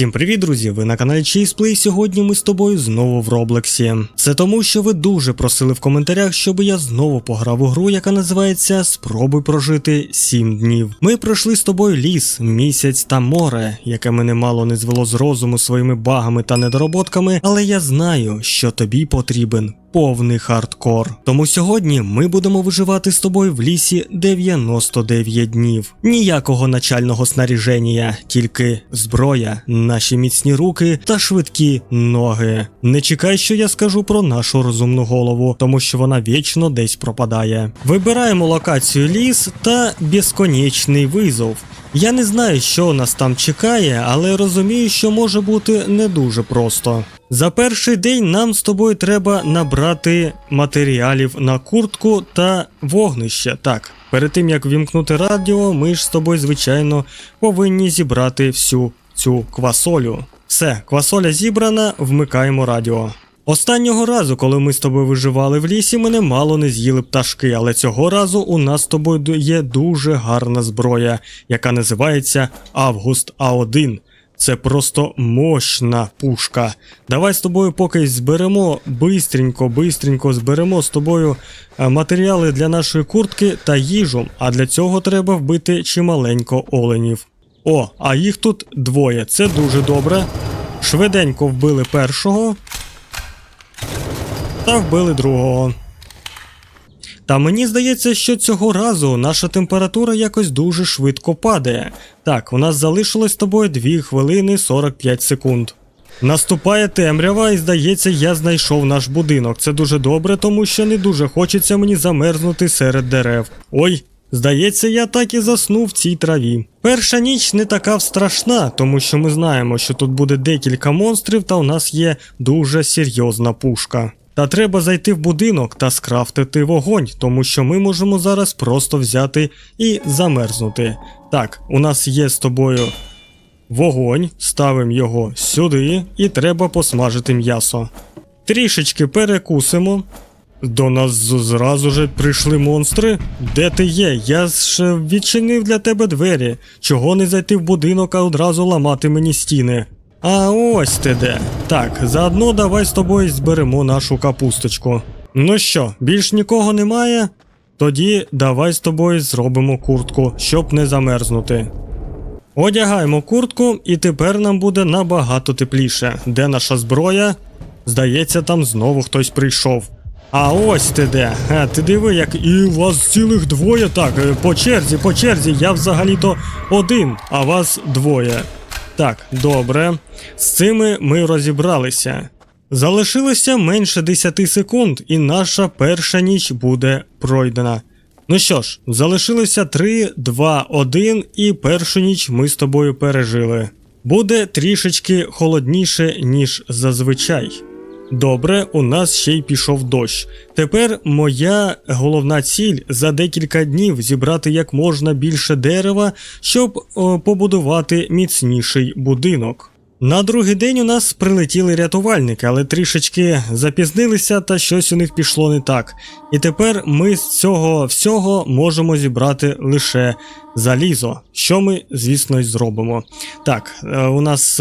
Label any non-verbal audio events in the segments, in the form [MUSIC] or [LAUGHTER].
Всім привіт, друзі! Ви на каналі Чейсплей. Сьогодні ми з тобою знову в Роблексі. Це тому, що ви дуже просили в коментарях, щоб я знову пограв у гру, яка називається Спробуй прожити 7 днів. Ми пройшли з тобою ліс, місяць та море, яке мене мало не звело з розуму своїми багами та недороботками, але я знаю, що тобі потрібен. Повний хардкор. Тому сьогодні ми будемо виживати з тобою в лісі 99 днів. Ніякого начального снаряження, тільки зброя, наші міцні руки та швидкі ноги. Не чекай, що я скажу про нашу розумну голову, тому що вона вічно десь пропадає. Вибираємо локацію ліс та безконечний визов. Я не знаю, що нас там чекає, але розумію, що може бути не дуже просто. За перший день нам з тобою треба набрати матеріалів на куртку та вогнище. Так, перед тим як вімкнути радіо, ми ж з тобою, звичайно, повинні зібрати всю цю квасолю. Все, квасоля зібрана, вмикаємо радіо. Останнього разу, коли ми з тобою виживали в лісі, мене мало не з'їли пташки, але цього разу у нас з тобою є дуже гарна зброя, яка називається Август А1. Це просто мощна пушка. Давай з тобою поки зберемо бистренько, бистренько зберемо з тобою е, матеріали для нашої куртки та їжу. А для цього треба вбити чималенько оленів. О, а їх тут двоє. Це дуже добре. Швиденько вбили першого. Та вбили другого. Та мені здається, що цього разу наша температура якось дуже швидко падає. Так, у нас залишилось з тобою 2 хвилини 45 секунд. Наступає темрява, і здається, я знайшов наш будинок. Це дуже добре, тому що не дуже хочеться мені замерзнути серед дерев. Ой, здається, я так і заснув в цій траві. Перша ніч не така страшна, тому що ми знаємо, що тут буде декілька монстрів, та у нас є дуже серйозна пушка. Та треба зайти в будинок та скрафтити вогонь, тому що ми можемо зараз просто взяти і замерзнути. Так, у нас є з тобою вогонь, ставимо його сюди, і треба посмажити м'ясо. Трішечки перекусимо. До нас зразу же прийшли монстри. Де ти є? Я ж відчинив для тебе двері. Чого не зайти в будинок, а одразу ламати мені стіни? А ось ти де. Так, заодно давай з тобою зберемо нашу капусточку. Ну що, більш нікого немає? Тоді давай з тобою зробимо куртку, щоб не замерзнути. Одягаємо куртку, і тепер нам буде набагато тепліше. Де наша зброя? Здається, там знову хтось прийшов. А ось ти де. А, ти диви, як і вас цілих двоє. Так, е, по черзі, по черзі, я взагалі-то один, а вас двоє. Так, добре. З цими ми розібралися. Залишилося менше 10 секунд, і наша перша ніч буде пройдена. Ну що ж, залишилося 3, 2, 1, і першу ніч ми з тобою пережили. Буде трішечки холодніше, ніж зазвичай. Добре, у нас ще й пішов дощ. Тепер моя головна ціль за декілька днів зібрати як можна більше дерева, щоб о, побудувати міцніший будинок. На другий день у нас прилетіли рятувальники, але трішечки запізнилися та щось у них пішло не так. І тепер ми з цього всього можемо зібрати лише залізо, що ми, звісно, й зробимо. Так, е, у нас.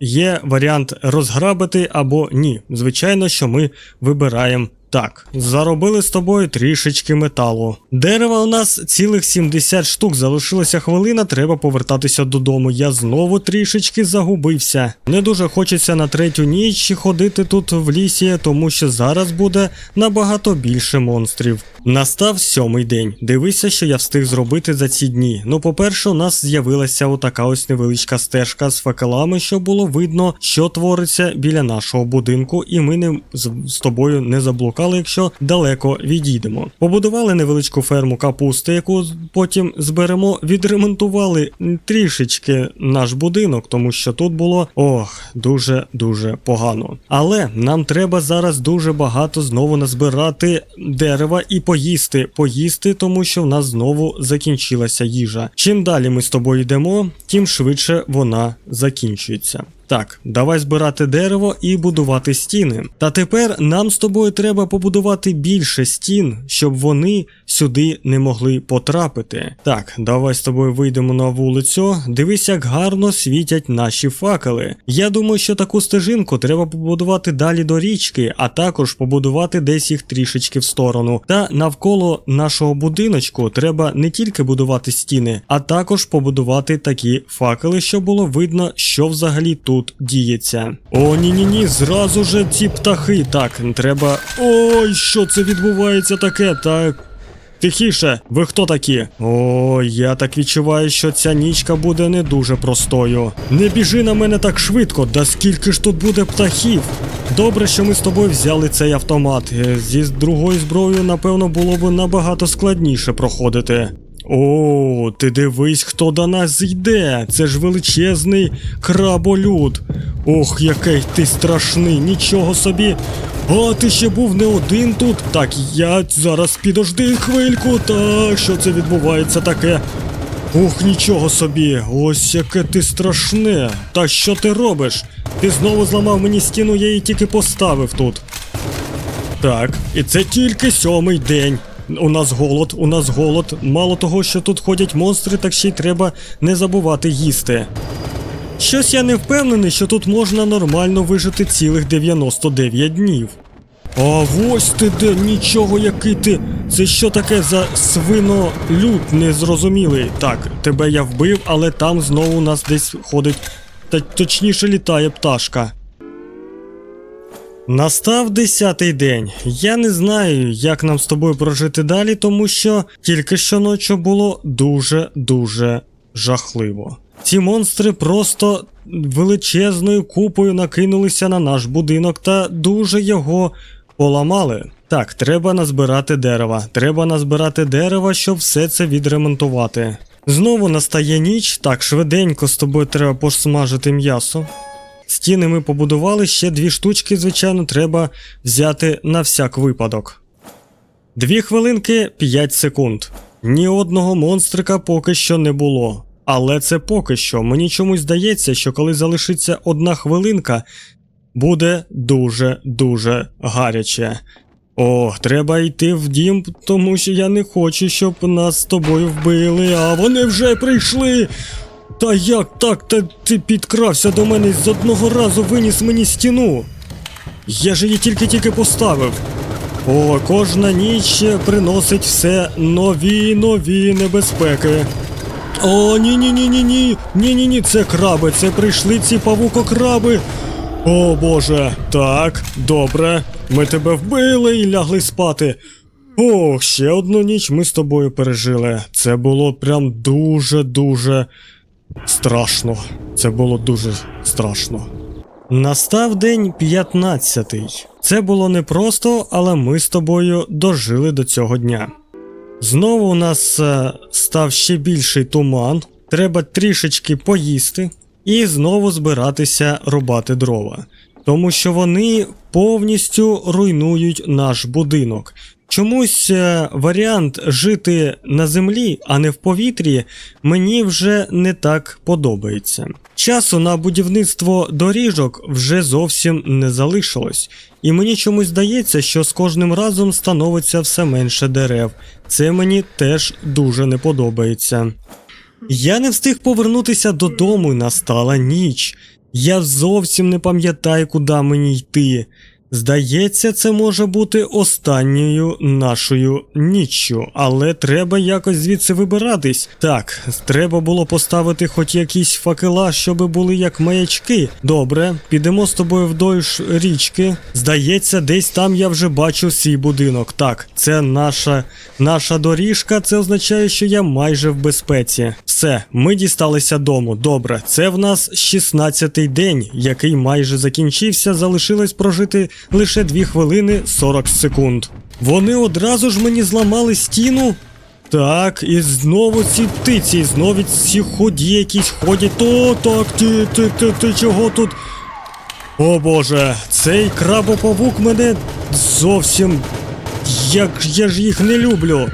Є варіант розграбити або ні. Звичайно, що ми вибираємо так. Заробили з тобою трішечки металу. Дерева у нас цілих 70 штук. Залишилася хвилина, треба повертатися додому. Я знову трішечки загубився. Не дуже хочеться на третю ніч ходити тут в лісі, тому що зараз буде набагато більше монстрів. Настав сьомий день. Дивися, що я встиг зробити за ці дні. Ну, по-перше, у нас з'явилася отака ось невеличка стежка з факелами, щоб було видно, що твориться біля нашого будинку, і ми не з, з тобою не заблукали, якщо далеко відійдемо. Побудували невеличку ферму капусти, яку потім зберемо, відремонтували трішечки наш будинок, тому що тут було ох, дуже дуже погано. Але нам треба зараз дуже багато знову назбирати дерева і поїсти. Поїсти, тому що в нас знову закінчилася їжа. Чим далі ми з тобою йдемо, тим швидше вона закінчується. Так, давай збирати дерево і будувати стіни. Та тепер нам з тобою треба побудувати більше стін, щоб вони сюди не могли потрапити. Так, давай з тобою вийдемо на вулицю. Дивись, як гарно світять наші факели. Я думаю, що таку стежинку треба побудувати далі до річки, а також побудувати десь їх трішечки в сторону. Та навколо нашого будиночку треба не тільки будувати стіни, а також побудувати такі факели, щоб було видно, що взагалі тут діється. О, ні, ні, ні, зразу же ці птахи. Так, треба. Ой, що це відбувається таке? Так. Тихіше, ви хто такі? О, я так відчуваю, що ця нічка буде не дуже простою. Не біжи на мене так швидко, да скільки ж тут буде птахів. Добре, що ми з тобою взяли цей автомат. Е, Зі другою зброєю, напевно, було б набагато складніше проходити. О, ти дивись, хто до нас йде. Це ж величезний краболюд. Ох, який ти страшний, нічого собі. А ти ще був не один тут. Так, я зараз підожди хвильку. Так, що це відбувається таке? Ух, нічого собі, ось яке ти страшне. Та що ти робиш? Ти знову зламав мені стіну, я її тільки поставив тут. Так, і це тільки сьомий день. У нас голод, у нас голод. Мало того, що тут ходять монстри, так ще й треба не забувати їсти. Щось я не впевнений, що тут можна нормально вижити цілих 99 днів. А ось ти де, нічого який ти. Це що таке за свинолюд незрозумілий? Так, тебе я вбив, але там знову у нас десь ходить, та точніше літає пташка. Настав десятий день. Я не знаю, як нам з тобою прожити далі, тому що тільки що ночі було дуже-дуже жахливо. Ці монстри просто величезною купою накинулися на наш будинок та дуже його поламали. Так, треба назбирати дерева. Треба назбирати дерева, щоб все це відремонтувати. Знову настає ніч, так швиденько з тобою треба посмажити м'ясо. Стіни ми побудували, ще дві штучки, звичайно, треба взяти на всяк випадок. Дві хвилинки 5 секунд. Ні одного монстрика поки що не було. Але це поки що. Мені чомусь здається, що коли залишиться одна хвилинка, буде дуже-дуже гаряче. О, треба йти в дім, тому що я не хочу, щоб нас з тобою вбили, а вони вже прийшли. Та як так? Та ти підкрався до мене і з одного разу виніс мені стіну. Я ж її тільки-тільки поставив. О, кожна ніч приносить все нові нові небезпеки. О, ні, ні, ні, ні, ні. Ні, ні, ні, це краби, це прийшли ці павукокраби. О боже, так, добре. Ми тебе вбили і лягли спати. Ох, ще одну ніч ми з тобою пережили. Це було прям дуже-дуже страшно. Це було дуже страшно. Настав день 15. Це було непросто, але ми з тобою дожили до цього дня. Знову у нас е, став ще більший туман, треба трішечки поїсти і знову збиратися рубати дрова. Тому що вони повністю руйнують наш будинок. Чомусь е, варіант жити на землі, а не в повітрі, мені вже не так подобається. Часу на будівництво доріжок вже зовсім не залишилось, і мені чомусь здається, що з кожним разом становиться все менше дерев. Це мені теж дуже не подобається. Я не встиг повернутися додому, і настала ніч. Я зовсім не пам'ятаю, куди мені йти. Здається, це може бути останньою нашою ніччю, але треба якось звідси вибиратись. Так, треба було поставити хоч якісь факела, щоби були як маячки. Добре, підемо з тобою вдовж річки. Здається, десь там я вже бачу свій будинок. Так, це наша, наша доріжка, це означає, що я майже в безпеці. Все, ми дісталися дому. Добре, це в нас 16-й день, який майже закінчився. Залишилось прожити лише 2 хвилини 40 секунд. Вони одразу ж мені зламали стіну. Так, і знову ці птиці, і знову ці ході якісь ходять. О, так, ти, ти, ти, ти чого тут? О боже, цей крабопавук мене зовсім. Як я ж їх не люблю.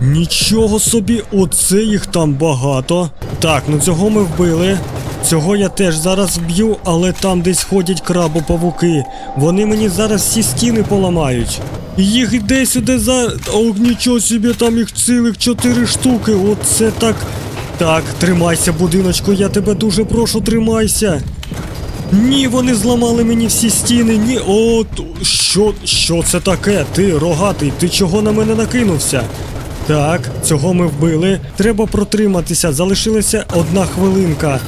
Нічого собі, оце їх там багато. Так, ну цього ми вбили. цього я теж зараз вб'ю, але там десь ходять крабопавуки. Вони мені зараз всі стіни поламають. Їх іде сюди за. О, нічого собі, там їх цілих чотири штуки. Оце так. Так, тримайся, будиночку, я тебе дуже прошу, тримайся. Ні, вони зламали мені всі стіни. Ні. О, що, що це таке? Ти рогатий, ти чого на мене накинувся? Так, цього ми вбили. Треба протриматися. Залишилася одна хвилинка.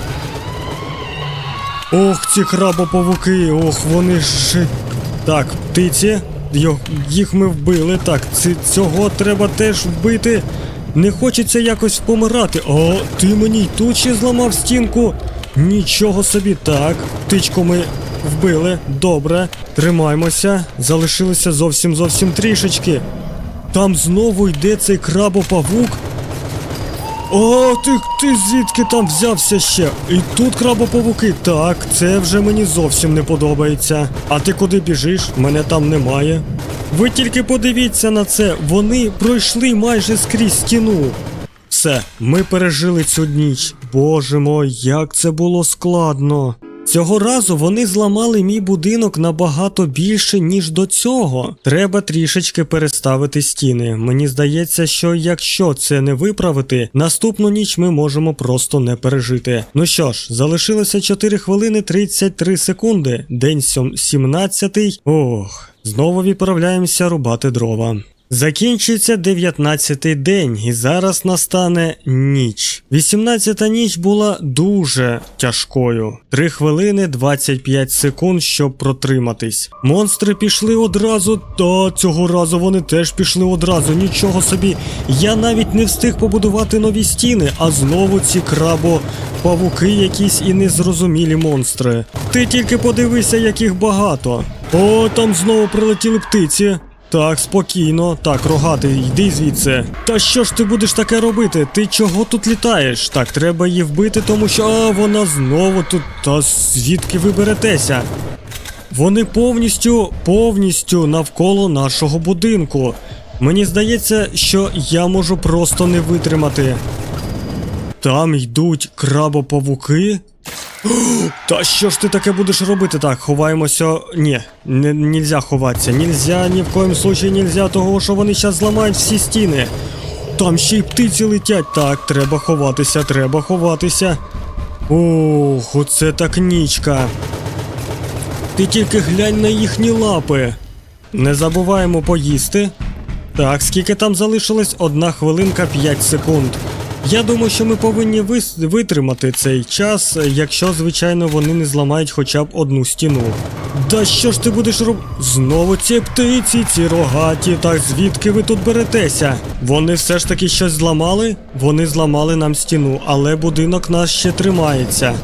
Ох, ці крабоповуки, ох, вони ж. Так, птиці. Їх ми вбили. Так, цього треба теж вбити. Не хочеться якось помирати. О, ти мені й тут ще зламав стінку. Нічого собі, так. Птичку ми вбили. Добре. Тримаймося. Залишилося зовсім зовсім трішечки. Там знову йде цей крабопавук. О, ти, ти звідки там взявся ще? І тут крабопавуки. Так, це вже мені зовсім не подобається. А ти куди біжиш? Мене там немає. Ви тільки подивіться на це. Вони пройшли майже скрізь стіну. Все, ми пережили цю ніч. Боже мой, як це було складно. Цього разу вони зламали мій будинок набагато більше, ніж до цього. Треба трішечки переставити стіни. Мені здається, що якщо це не виправити, наступну ніч ми можемо просто не пережити. Ну що ж, залишилося 4 хвилини 33 секунди. День сьом- 17. Ох, знову відправляємося рубати дрова. Закінчується 19-й день, і зараз настане ніч. 18-та ніч була дуже тяжкою. 3 хвилини 25 секунд, щоб протриматись. Монстри пішли одразу, та цього разу вони теж пішли одразу. Нічого собі. Я навіть не встиг побудувати нові стіни, а знову ці крабо. Павуки якісь і незрозумілі монстри. Ти тільки подивися, яких багато. О, там знову прилетіли птиці. Так, спокійно. Так, рогатий, йди звідси. Та що ж ти будеш таке робити? Ти чого тут літаєш? Так, треба її вбити, тому що а, вона знову тут. Та звідки ви беретеся? Вони повністю, повністю навколо нашого будинку. Мені здається, що я можу просто не витримати. Там йдуть крабопавуки. [GASPS] Та що ж ти таке будеш робити? Так, ховаємося. Ні, не, нельзя ховатися. Нельзя, ні в коєму случаї нельзя, того що вони зараз зламають всі стіни. Там ще й птиці летять. Так, треба ховатися, треба ховатися. Ох, оце так нічка. Ти тільки глянь на їхні лапи. Не забуваємо поїсти. Так, скільки там залишилось? Одна хвилинка 5 секунд. Я думаю, що ми повинні витримати цей час, якщо, звичайно, вони не зламають хоча б одну стіну. Да що ж ти будеш роб... Знову ці птиці, ці рогаті, так звідки ви тут беретеся? Вони все ж таки щось зламали? Вони зламали нам стіну, але будинок наш ще тримається.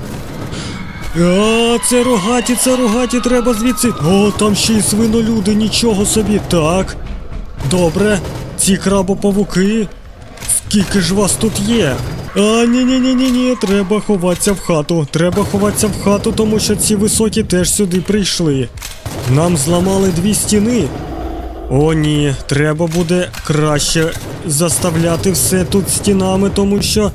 А, це рогаті, це рогаті, треба звідси. О, там ще й свинолюди, нічого собі. Так. Добре, ці крабопавуки. Скільки ж вас тут є? А, ні, ні, ні, ні, ні, треба ховатися в хату. Треба ховатися в хату, тому що ці високі теж сюди прийшли. Нам зламали дві стіни. О, ні, треба буде краще заставляти все тут стінами, тому що.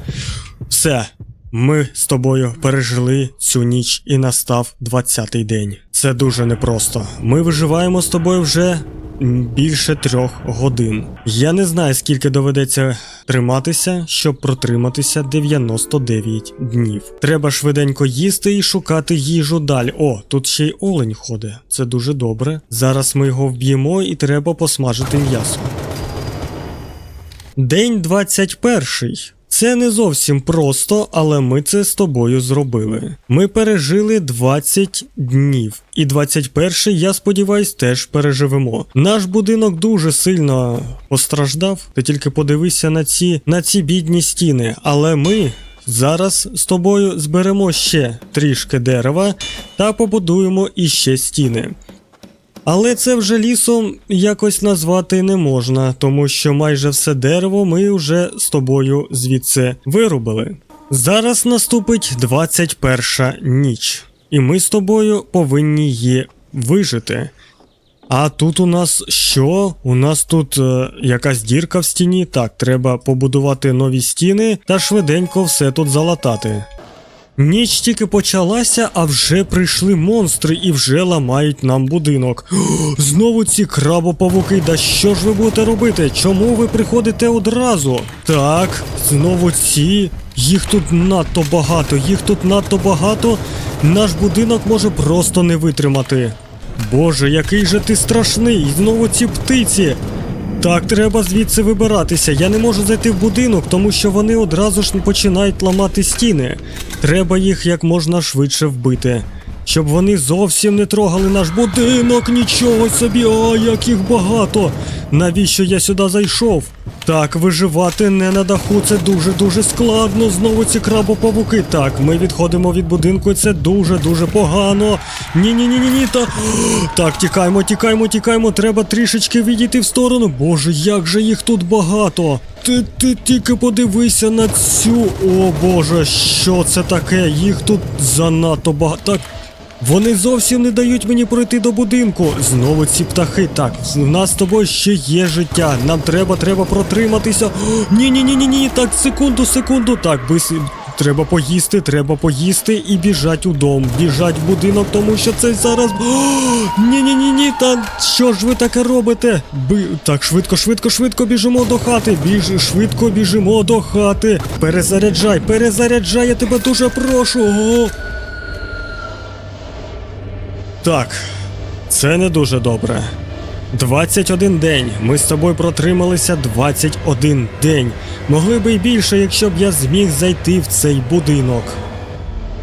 Все. Ми з тобою пережили цю ніч і настав 20-й день. Це дуже непросто. Ми виживаємо з тобою вже більше трьох годин. Я не знаю, скільки доведеться триматися, щоб протриматися 99 днів. Треба швиденько їсти і шукати їжу далі. О, тут ще й олень ходить. Це дуже добре. Зараз ми його вб'ємо і треба посмажити м'ясо. День 21. Це не зовсім просто, але ми це з тобою зробили. Ми пережили 20 днів, і 21, я сподіваюсь, теж переживемо. Наш будинок дуже сильно постраждав. Ти тільки подивися на ці, на ці бідні стіни, але ми. Зараз з тобою зберемо ще трішки дерева та побудуємо іще стіни. Але це вже лісом якось назвати не можна, тому що майже все дерево ми вже з тобою звідси вирубили. Зараз наступить 21 ніч, і ми з тобою повинні її вижити. А тут у нас що? У нас тут е, якась дірка в стіні. Так, треба побудувати нові стіни та швиденько все тут залатати. Ніч тільки почалася, а вже прийшли монстри і вже ламають нам будинок. [GASPS] Знову ці крабопавуки, да що ж ви будете робити? Чому ви приходите одразу? Так, знову ці. Їх тут надто багато, їх тут надто багато. Наш будинок може просто не витримати. Боже, який же ти страшний! Знову ці птиці. Так, треба звідси вибиратися. Я не можу зайти в будинок, тому що вони одразу ж починають ламати стіни. Треба їх як можна швидше вбити. Щоб вони зовсім не трогали наш будинок, нічого собі, а як їх багато. Навіщо я сюди зайшов? Так, виживати не на даху, це дуже-дуже складно. Знову ці крабопавуки. Так, ми відходимо від будинку, і це дуже-дуже погано. Ні-ні-ні-ні-ні, та. Так, тікаємо, тікаємо, тікаємо. Треба трішечки відійти в сторону. Боже, як же їх тут багато. Ти, ти тільки подивися на цю. О боже, що це таке? Їх тут занадто багато. Так. Вони зовсім не дають мені пройти до будинку. Знову ці птахи. Так, в нас з тобою ще є життя. Нам треба, треба протриматися. Ні, ні, ні. Так, секунду, секунду. Так, бис. Треба поїсти, треба поїсти і біжать у дом. Біжать в будинок, тому що це зараз. [GASPS] Ні, ні, ні, ні. Та що ж ви таке робите? Би... Так, швидко, швидко, швидко біжимо до хати. Біж, швидко біжимо до хати. Перезаряджай, перезаряджай, я тебе дуже прошу. О! Так, це не дуже добре. 21 день. Ми з тобою протрималися 21 день. Могли би й більше, якщо б я зміг зайти в цей будинок.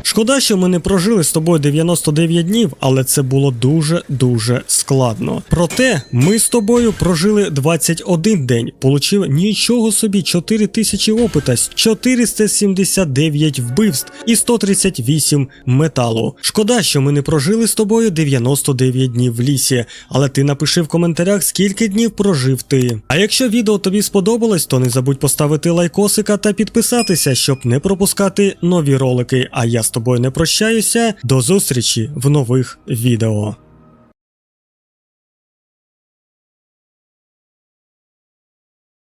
Шкода, що ми не прожили з тобою 99 днів, але це було дуже-дуже складно. Проте ми з тобою прожили 21 день, получили нічого собі 4000 опита, 479 вбивств і 138 металу. Шкода, що ми не прожили з тобою 99 днів в лісі, але ти напиши в коментарях, скільки днів прожив ти. А якщо відео тобі сподобалось, то не забудь поставити лайкосика та підписатися, щоб не пропускати нові ролики. А я з тобою не прощаюся. До зустрічі в нових відео.